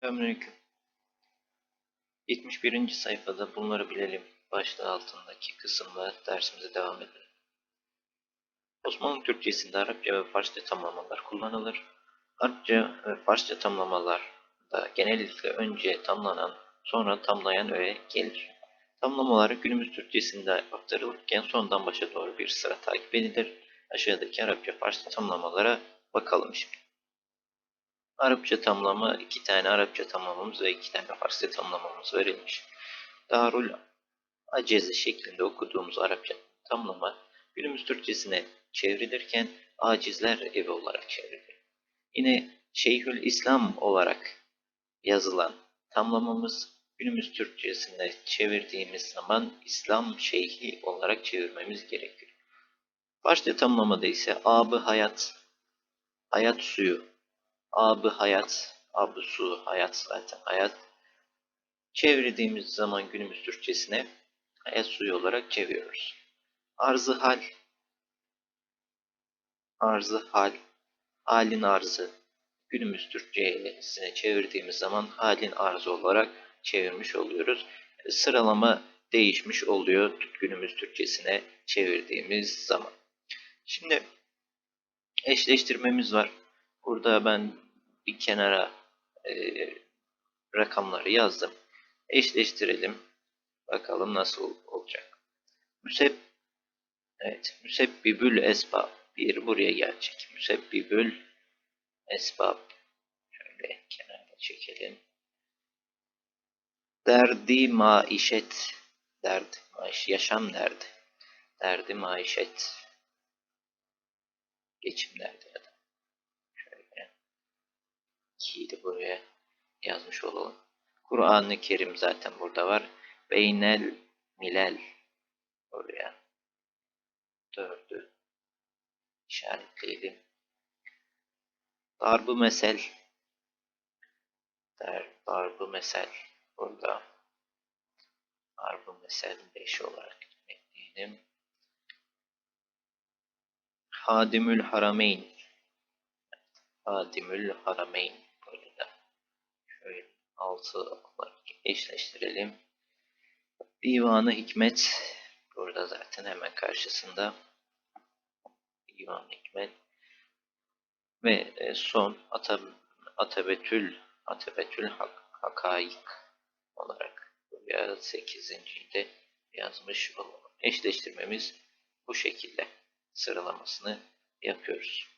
Selamünaleyküm. 71. sayfada bunları bilelim başlığı altındaki kısımla dersimize devam edelim. Osmanlı Türkçesinde Arapça ve Farsça tamlamalar kullanılır. Arapça ve Farsça tamlamalarda genellikle önce tamlanan sonra tamlayan öğe gelir. Tamlamalar günümüz Türkçesinde aktarılırken sondan başa doğru bir sıra takip edilir. Aşağıdaki Arapça Farsça tamlamalara bakalım şimdi. Arapça tamlama, iki tane Arapça tamlamamız ve iki tane Farsça tamlamamız verilmiş. Darul Aceze şeklinde okuduğumuz Arapça tamlama günümüz Türkçesine çevrilirken acizler evi olarak çevrilir. Yine Şeyhül İslam olarak yazılan tamlamamız günümüz Türkçesine çevirdiğimiz zaman İslam Şeyhi olarak çevirmemiz gerekiyor. Farsça tamlamada ise abı hayat, hayat suyu Abı hayat, abı su, hayat zaten hayat. Çevirdiğimiz zaman günümüz Türkçesine hayat suyu olarak çeviriyoruz. Arzı hal, arzı hal, halin arzı. Günümüz Türkçesine çevirdiğimiz zaman halin arzı olarak çevirmiş oluyoruz. Sıralama değişmiş oluyor günümüz Türkçesine çevirdiğimiz zaman. Şimdi eşleştirmemiz var. Burada ben bir kenara e, rakamları yazdım. Eşleştirelim. Bakalım nasıl olacak. Müseb Evet, müsebbibül esbab. Bir buraya gelecek. Müsebbibül esbab. Şöyle kenara çekelim. Derdi maişet. Derdi, maiş, yaşam derdi. Derdi maişet. Geçim derdi ya da. Şöyle. İkiyi de buraya yazmış olalım. Kur'an-ı Kerim zaten burada var. Beynel milel. Oraya. Dördü. işaretleyelim. Darbu mesel. Der, darbu mesel. Burada. Darbu mesel 5 olarak ekleyelim. Hadimül Harameyn. Hadimül Harameyn. Altı olarak eşleştirelim. Divanı Hikmet. Burada zaten hemen karşısında. Divan Hikmet. Ve e, son Ata, Atabetül Atabetül Hak, Hakaik olarak buraya 8. de yazmış olalım. Eşleştirmemiz bu şekilde sıralamasını yapıyoruz.